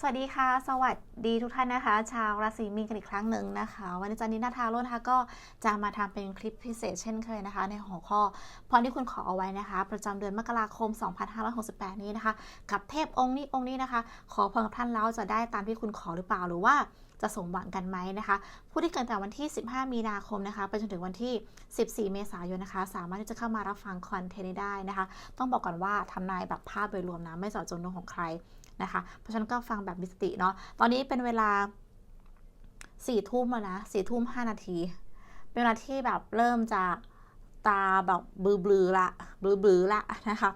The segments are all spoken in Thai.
สวัสดีค่ะ สวัสดีทุกท่านนะคะ ชาวราศีมีนกันอีกครั้งหนึ่งนะคะ วันนี้จันนินาทาโรนะคะก็จะมาทำเป็นคลิปพิเศษเช่นเคยนะคะ ในหัวข้อพรที่คุณขอเอาไว้นะคะ ประจำเดือนมกราคม 2568 นี้นะคะ กับเทพองค์นี้องค์นี้นะคะ ขอพรกับท่านแล้วจะได้ตามที่คุณขอหรือเปล่าหรือว่าจะสมหวังกันไหมนะคะ ผู้ที่เกิดแต่วันที่ 15 มีนาคมนะคะ ไปจนถึงวันที่ 14 เมษายนนะคะ สามารถที่จะเข้ามารับฟังคอนเทนต์ได้นะคะ ต้องบอกก่อนว่าทำนายแบบภาพโดยรวมนะไม่เจาะจงดวงของใคร นะคะ เพราะฉะนั้นก็ฟังแบบมีสติเนาะ ตอนนี้เป็นเวลาสี่ทุ่มแล้วนะสี่ทุ่มห้านาที เป็นเวลาที่แบบเริ่มจะตาแบบบลือๆละบลือๆละนะคะ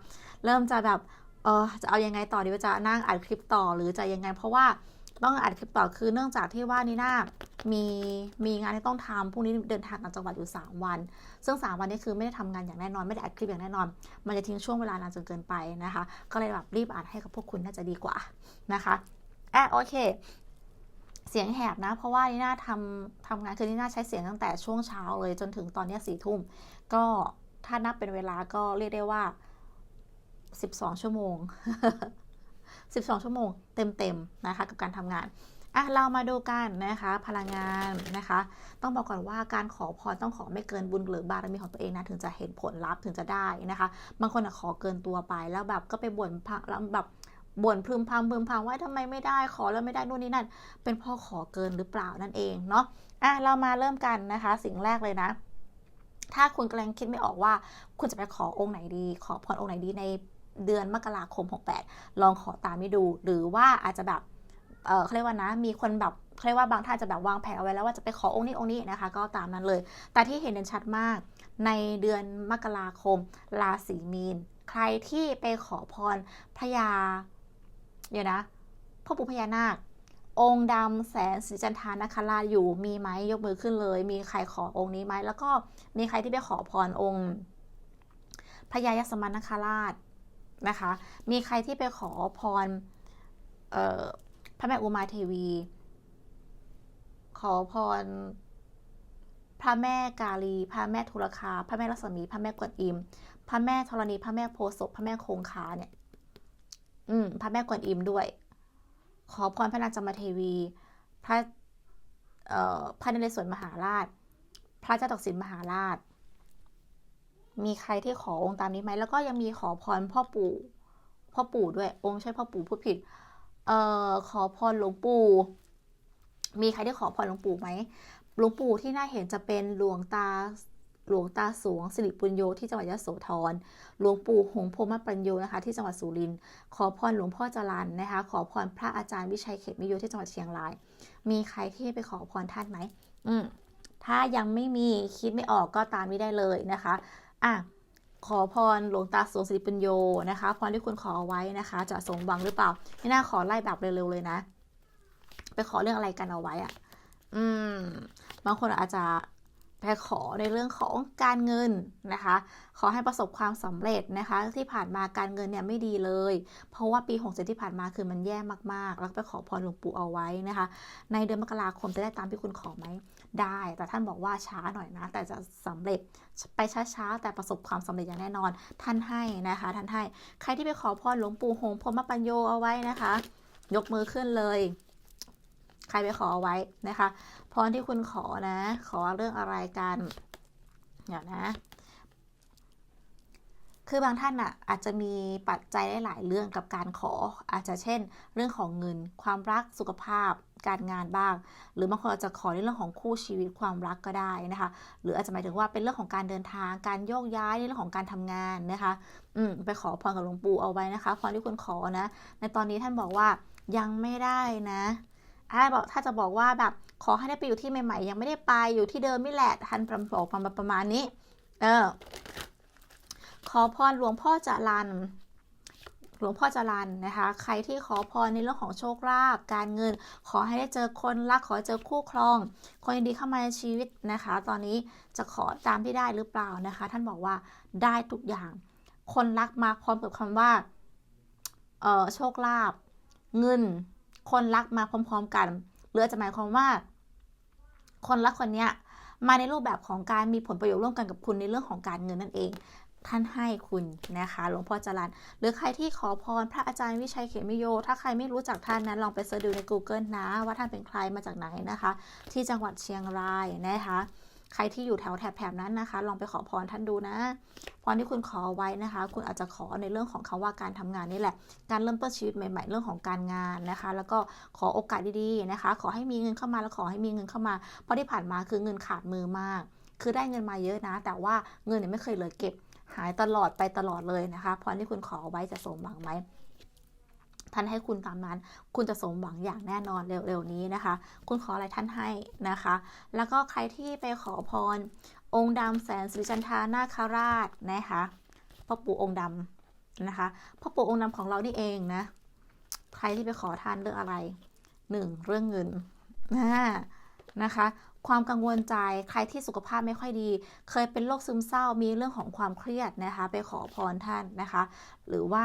เริ่มจะแบบเออจะเอายังไงต่อดีว่าจะนั่งอัดคลิปต่อหรือจะยังไง เพราะว่าต้องอัดคลิปต่อคือเนื่องจากที่ว่านี่นา มีมีงานที่ต้องทำพรุ่งนี้เดินทางต่างจังหวัดอยู่ 3 วัน ซึ่ง 3 วันนี้คือไม่ได้ทำงานอย่างแน่นอน ไม่ได้อัดคลิปอย่างแน่นอน มันจะทิ้งช่วงเวลานานจนเกินไปนะคะ ก็เลยแบบรีบอัดให้กับพวกคุณน่าจะดีกว่านะคะอะโอเค เสียงแหบนะ เพราะว่านี่น่าทำทำงานคือนี่น่าใช้เสียงตั้งแต่ช่วงเช้าเลยจนถึงตอนนี้สี่ทุ่มก็ถ้านับเป็นเวลาก็เรียกได้ว่า12ชั่วโมง12ชั่วโมงเต็มๆนะคะ กับการทำงาน อะเรามาดูกันนะคะพลังงานนะคะ ต้องบอกก่อนว่าการขอพรต้องขอไม่เกินบุญหรือบารมีของตัวเองนะถึงจะเห็นผลลัพธ์ถึงจะได้นะคะ บางคนขอเกินตัวไปแล้วแบบก็ไปบ่นพังแล้วแบบบ่นพึมพำพึมพำว่าทำไมไม่ได้ขอแล้วไม่ได้นู่นนี่นั่น เป็นเพ่อขอเกินหรือเปล่านั่นเองเนาะอะเรามาเริ่มกันนะคะ สิ่งแรกเลยนะ ถ้าคุณกำลังคิดไม่ออกว่า คุณจะไปขอองค์ไหนดี ขอพรองค์ไหนดีในเดือนมกราคม 68 ลองขอตามไม่ดู หรือว่าอาจจะแบบ เขาเรียกว่านะ มีคนแบบเขาเรียกว่าบางท่านจะแบบวางแผนเอาไว้แล้วว่าจะไปขอองค์นี้องค์นี้นะคะ ก็ตามนั้นเลย แต่ที่เห็นเด่นชัดมาก ในเดือนมกราคม ราศีมีน ใครที่ไปขอพรพญาเดี๋ยวนะพ่อปู่พญานาค องค์ดำแสนสีจันทานาคราชอยู่มีไหมยกมือขึ้นเลย มีใครขอองค์นี้ไหมแล้วก็มีใครที่ไปขอพรองค์พญายสมนาคราชนะคะ มีใครที่ไปขอพรเอ่อ พระแม่อุมาเทวี ขอพร พระแม่กาลี พระแม่ทุรคา พระแม่ลักษมี พระแม่กวนอิม พระแม่ธรณี พระแม่โพศพพระแม่คงคาเนี่ย อืม พระแม่กวนอิมด้วย ขอพรพระนางจามเทวี พระ เอ่อ พระนเรศวรมหาราช พระเจ้าตากสินมหาราช มีใครที่ขอองค์ตามนี้ไหม แล้วก็ยังมีขอพรพ่อปู่ พ่อปู่ด้วย องค์ใช่พ่อปู่พูดผิด เอ่อขอพรหลวงปู่ มีใครที่ขอพรหลวงปู่ไหมหลวงปู่ที่น่าเห็นจะเป็นหลวงตาหลวงตาสวงสิริปุญโยที่จังหวัดยะโสธร หลวงปู่หงพรหมปัญโยนะคะที่จังหวัดสุรินทร์ ขอพรหลวงพ่อจรันนะคะ ขอพรพระอาจารย์วิชัยเขตมิโยที่จังหวัดเชียงราย มีใครที่ไปขอพรท่านไหม อืม ถ้ายังไม่มีคิดไม่ออกก็ตามไม่ได้เลยนะคะ อะ ขอพรหลวงตาสวงสิริปัญโยนะคะพรที่คุณขอไว้นะคะ จะสมหวังหรือเปล่านี่น่าขอไล่แบบเร็วๆเลยนะ ไปขอเรื่องอะไรกันเอาไว้อะอืมบางคนอาจจะ ไปขอในเรื่องของการเงินนะคะ ขอให้ประสบความสำเร็จนะคะ ที่ผ่านมาการเงินเนี่ยไม่ดีเลย เพราะว่าปี67ที่ผ่านมาคือมันแย่มากๆ แล้วไปขอพรหลวงปู่เอาไว้นะคะ ในเดือนมกราคมจะได้ตามที่คุณขอไหมได้ แต่ท่านบอกว่าช้าหน่อยนะ แต่จะสำเร็จไปช้าๆ แต่ประสบความสำเร็จอย่างแน่นอน ท่านให้นะคะ ท่านให้ ใครที่ไปขอพรหลวงปู่หงพรมปัญโยเอาไว้นะคะ ยกมือขึ้นเลย ใครไปขอเอาไว้นะคะพรที่คุณขอนะ ขอเรื่องอะไรกัน เดี๋ยวนะ คือบางท่านอะอาจจะมีปัจจัยได้หลายเรื่องกับการขอ อาจจะเช่น เรื่องของเงิน ความรักสุขภาพ การงานบ้าง หรือบางคนอาจจะขอในเรื่องของคู่ชีวิตความรักก็ได้นะคะ หรืออาจจะหมายถึงว่าเป็นเรื่องของการเดินทาง การโยกย้ายในเรื่องของการทำงานนะคะ อืมไปขอพรกับหลวงปู่เอาไว้นะคะพรที่คุณขอนะ ในตอนนี้ท่านบอกว่ายังไม่ได้นะ ถ้าบอกถ้าจะบอกว่าแบบขอให้ได้ไปอยู่ที่ใหม่ ๆ ยังไม่ได้ไปอยู่ที่เดิมนี่แหละท่านประบอกประมาณประมาณนี้ เออ ขอพรหลวงพ่อจารันหลวงพ่อจรันนะคะ ใครที่ขอพรในเรื่องของโชคลาภการเงิน ขอให้ได้เจอคนรักขอเจอคู่ครอง คนดีเข้ามาในชีวิตนะคะ ตอนนี้จะขอตามที่ได้หรือเปล่านะคะ ท่านบอกว่าได้ทุกอย่าง คนรักมาพร้อมกับคำว่าเออโชคลาภเงิน คนรักมาพร้อม ๆ กัน หรือจะหมายความว่า คนรักคนเนี้ยมาในรูปแบบของการมีผลประโยชน์ร่วมกันกับคุณในเรื่องของการเงินนั่นเอง ท่านให้คุณนะคะหลวงพ่อจรันหรือใครที่ขอพรพระอาจารย์วิชัยเขมิโย ถ้าใครไม่รู้จักท่านนั้นลองไปเสิร์ชดูใน Google นะ ว่าท่านเป็นใครมาจากไหนนะคะ ที่จังหวัดเชียงรายนะคะ ใครที่อยู่แถวแถบๆนั้นนะคะ ลองไปขอพรท่านดูนะ พรที่คุณขอไว้นะคะ คุณอาจจะขอในเรื่องของคำว่าการทำงานนี่แหละ การเริ่มต้นชีวิตใหม่ ๆ เรื่องของการงานนะคะ แล้วก็ขอโอกาสดีๆนะคะ ขอให้มีเงินเข้ามาแล้วขอให้มีเงินเข้ามา เพราะที่ผ่านมาคือเงินขาดมือมาก คือได้เงินมาเยอะนะ แต่ว่าเงินเนี่ยไม่เคยเหลือเก็บ หายตลอดไปตลอดเลยนะคะพรที่คุณขอไว้จะสมหวังไหม ท่านให้คุณตามนั้น คุณจะสมหวังอย่างแน่นอนเร็วๆนี้นะคะ คุณขออะไรท่านให้นะคะ แล้วก็ใครที่ไปขอพร องค์ดำแสนสิริจันทานาคราชนะคะพ่อปู่องค์ดำนะคะพ่อปู่องค์ดำของเรานี่เองนะ ใครที่ไปขอท่านเรื่องอะไรหนึ่งเรื่องเงินนะนะคะความกังวลใจใครที่สุขภาพไม่ค่อยดี เคยเป็นโรคซึมเศร้ามีเรื่องของความเครียดนะคะ ไปขอพรท่านนะคะ หรือว่า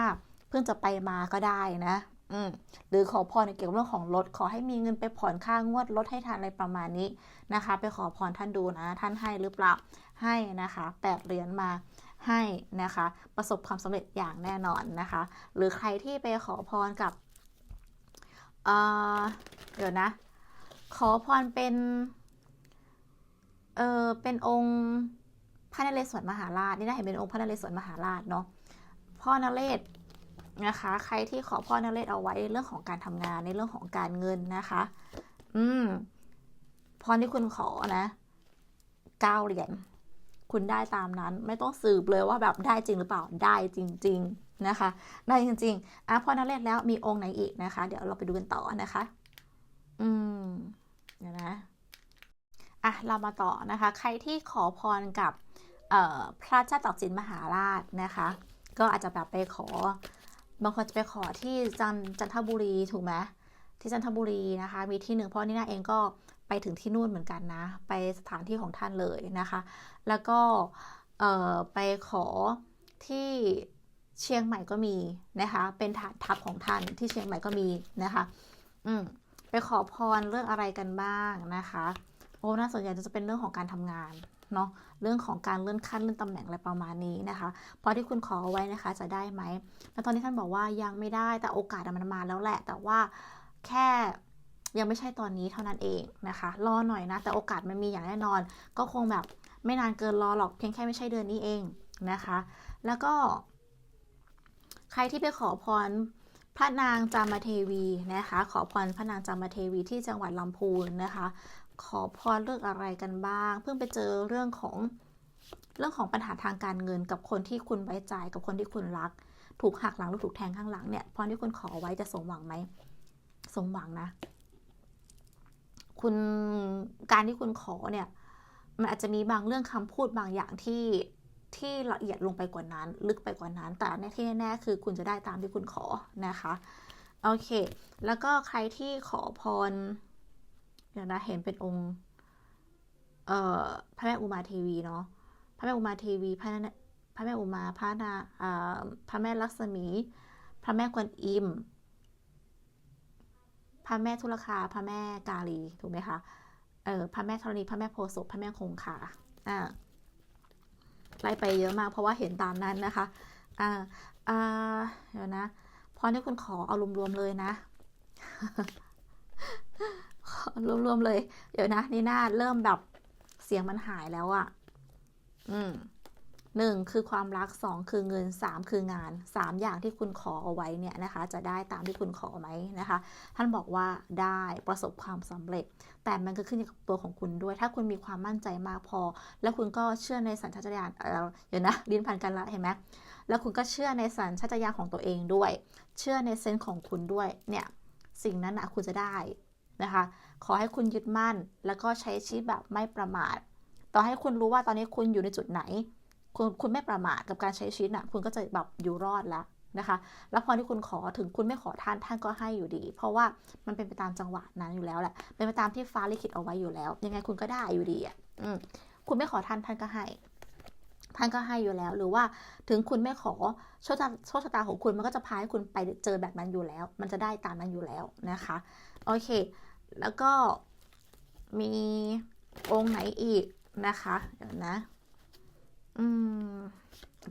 พิ่งจะไปมาก็ได้นะหรือขอพรในเกี่ยวกับเรื่องของรถ ขอให้มีเงินไปผ่อนค่างวดรถให้ทันอะไรประมาณนี้นะคะ ไปขอพรท่านดูนะ ท่านให้หรือเปล่าให้นะคะแปดเหรียญมาให้นะคะ ประสบความสำเร็จอย่างแน่นอนนะคะ หรือใครที่ไปขอพรกับเเดี๋ยวนะ ขอพรเป็นเออเป็นองค์พระนเรศวรมหาราชนี่นะเห็นเป็นองค์พระนเรศวรมหาราชเนาะพ่อนเรศ นะคะ ใครที่ขอพ่อนเรศเอาไว้เรื่องของการทำงานในเรื่องของการเงินนะคะ อืมพรที่คุณขอนะเก้าเหรียญคุณได้ตามนั้น ไม่ต้องสืบเลยว่าแบบได้จริงหรือเปล่าได้จริง ๆนะคะ ได้จริงๆอะพอนเรศแล้วมีองค์ไหนอีกนะคะ เดี๋ยวเราไปดูกันต่อนะคะ อืมเดี๋ยวนะอะเรามาต่อนะคะ ใครที่ขอพรกับพระเจ้าตากสินมหาราชนะคะ ก็อาจจะแบบไปขอ บางคนจะไปขอที่จันจันทบุรีถูกไหมที่จันทบุรีนะคะ มีที่หนึ่งเพราะนี่นาเองก็ไปถึงที่นู่นเหมือนกันนะ ไปสถานที่ของท่านเลยนะคะ แล้วก็ไปขอที่เชียงใหม่ก็มีนะคะ เป็นฐานทัพของท่านที่เชียงใหม่ก็มีนะคะ อืมไปขอพรเรื่องอะไรกันบ้างนะคะ โอ้น่าสนใจจะเป็นเรื่องของการทำงาน เนาะเรื่องของการเลื่อนขั้นเลื่อนตำแหน่งอะไรประมาณนี้นะคะพอที่คุณขอไว้นะคะจะได้ไหมแล้วตอนนี้ท่านบอกว่ายังไม่ได้แต่โอกาสมันมาแล้วแหละ แต่ว่าแค่ยังไม่ใช่ตอนนี้เท่านั้นเองนะคะรอหน่อยนะ แต่โอกาสมันมีอย่างแน่นอน ก็คงแบบไม่นานเกินรอหรอกเพียงแค่ไม่ใช่เดือนนี้เองนะคะ แล้วก็ ใครที่ไปขอพรพระนางจามเทวีนะคะ ขอพรพระนางจามเทวีที่จังหวัดลำพูนนะคะ ขอพรเรื่องอะไรกันบ้าง เพิ่งไปเจอเรื่องของเรื่องของปัญหาทางการเงินกับคนที่คุณไว้ใจกับคนที่คุณรัก ถูกหักหลังหรือถูกแทงข้างหลังเนี่ยพรที่คุณขอไว้จะสมหวังไหมสมหวังนะ คุณการที่คุณขอเนี่ย มันอาจจะมีบางเรื่องคำพูดบางอย่างที่ที่ละเอียดลงไปกว่านั้น ลึกไปกว่านั้น แต่ในที่แน่ๆคือคุณจะได้ตามที่คุณขอนะคะ โอเค แล้วก็ใครที่ขอพร เดี๋ยวนะเห็นเป็นองค์เอ่อพระแม่อุมาเทวีเนาะพระแม่อุมาเทวีพระพระแม่อุมาพระนาอ่าพระแม่ลักษมี พระแม่กวนอิม พระแม่ทุลคาพระแม่กาลีถูกไหมคะเออพระแม่ธรณีพระแม่โพธิ์ศพพระแม่คงคาอ่าไล่ไปเยอะมากเพราะว่าเห็นตามนั้นนะคะอ่าอ่าเดี๋ยวนะพรที่คุณขอเอารวมๆเลยนะ รวมๆเลย เดี๋ยวนะนี่หน้าเริ่มแบบเสียงมันหายแล้วอะ่ะ อืมหนึ่งคือความรักสองคือเงินสามคืองานสามอย่างที่คุณขอเอาไว้เนี่ยนะคะ จะได้ตามที่คุณขอไหมนะคะ ท่านบอกว่าได้ประสบความสำเร็จ แต่มันก็ขึ้นอยู่กับตัวของคุณด้วย ถ้าคุณมีความมั่นใจมากพอ แล้วคุณก็เชื่อในสัญชาตญาณเออเดี๋ยวนะลิ้นพันกันละเห็นไหมแล้วคุณก็เชื่อในสัญชาตญาณของตัวเองด้วย เชื่อในเซนส์ของคุณด้วยเนี่ยสิ่งนั้นนะคุณจะได้นะคะ ขอให้คุณยึดมั่น แล้วก็ใช้ชีวิตแบบไม่ประมาท ต่อให้คุณรู้ว่าตอนนี้คุณอยู่ในจุดไหน คุณคุณไม่ประมาทกับการใช้ชีวิตนะคุณก็จะแบบอยู่รอดแล้วนะคะ แล้วพอที่คุณขอถึงคุณไม่ขอท่านท่านก็ให้อยู่ดี เพราะว่ามันเป็นไปตามจังหวะนั้นอยู่แล้วแหละ เป็นไปตามที่ฟ้าลิขิตเอาไว้อยู่แล้ว ยังไงคุณก็ได้อยู่ดีอะคุณไม่ขอท่านท่านก็ให้ ท่านก็ให้อยู่แล้ว หรือว่าถึงคุณไม่ขอโชคชะโชคชะตาของคุณมันก็จะพาให้คุณไปเจอแบบนั้นอยู่แล้ว มันจะได้ตามนั้นอยู่แล้วนะคะ โอเค แล้วก็มีองค์ไหนอีกนะคะเดี๋ยวนะ อืม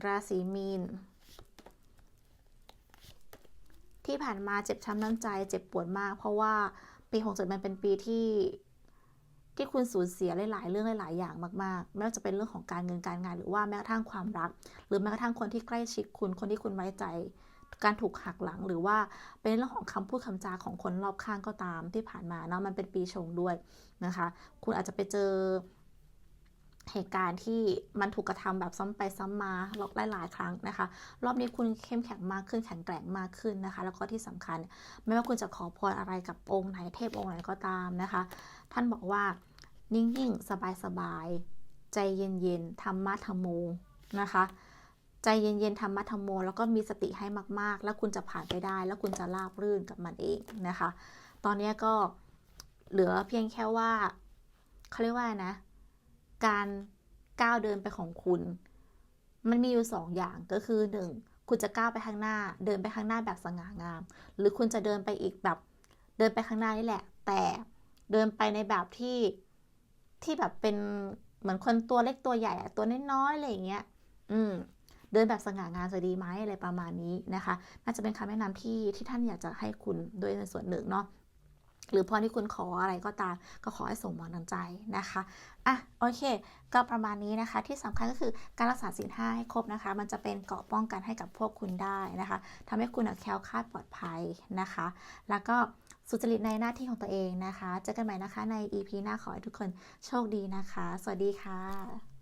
ราศีมีน ที่ผ่านมาเจ็บช้ำน้ำใจ เจ็บปวดมาก เพราะว่าปี67มันเป็นปีที่ที่คุณสูญเสียหลายๆเรื่องหลายๆอย่างมากๆ ไม่ว่าจะเป็นเรื่องของการเงินการงาน หรือว่าแม้กระทั่งความรัก หรือแม้กระทั่งคนที่ใกล้ชิดคุณ คนที่คุณไว้ใจ การถูกหักหลังหรือว่าเป็นเรื่องของคำพูดคำจาของคนรอบข้างก็ตามที่ผ่านมาเนาะมันเป็นปีชงด้วยนะคะ คุณอาจจะไปเจอเหตุการณ์ที่มันถูกกระทำแบบซ้ำไปซ้ำมาหลายๆครั้งนะคะ รอบนี้คุณเข้มแข็งมากขึ้นแข็งแกร่งมากขึ้นนะคะ แล้วก็ที่สำคัญ ไม่ว่าคุณจะขอพรอะไรกับองค์ไหนเทพองค์ไหนก็ตามนะคะ ท่านบอกว่านิ่งๆ สบายๆ ใจเย็นๆธรรมะธรรมโมนะคะ ใจเย็นๆธรรมะธรรมโม แล้วก็มีสติให้มากๆ แล้วคุณจะผ่านไปได้ แล้วคุณจะราบรื่นกับมันเองนะคะ ตอนนี้ก็เหลือเพียงแค่ว่าเขาเรียกว่านะ การก้าวเดินไปของคุณ มันมีอยู่2ออย่างก็คือ 1 คุณจะก้าวไปข้างหน้า เดินไปข้างหน้าแบบสง่างาม หรือคุณจะเดินไปอีกแบบเดินไปข้างหน้านี่แหละ แต่เดินไปในแบบที่ที่แบบเป็นเหมือนคนตัวเล็กตัวใหญ่ตัวน้อยๆอะไรอย่างเงี้ย อืม เดินแบบสง่างามจะดีไหมอะไรประมาณนี้นะคะ น่าจะเป็นคำแนะนำที่ที่ท่านอยากจะให้คุณด้วยในส่วนหนึ่งเนาะหรือพรที่คุณขออะไรก็ตาม ก็ขอให้สมหวังดังใจนะคะอะโอเค ก็ประมาณนี้นะคะ ที่สำคัญก็คือการรักษาศีล5ให้ครบนะคะ มันจะเป็นเกราะป้องกันให้กับพวกคุณได้นะคะทำให้คุณอะแคล้วคลาดปลอดภัยนะคะ แล้วก็สุจริตในหน้าที่ของตัวเองนะคะ เจอกันใหม่นะคะใน EP หน้าขอให้ทุกคนโชคดีนะคะ สวัสดีค่ะ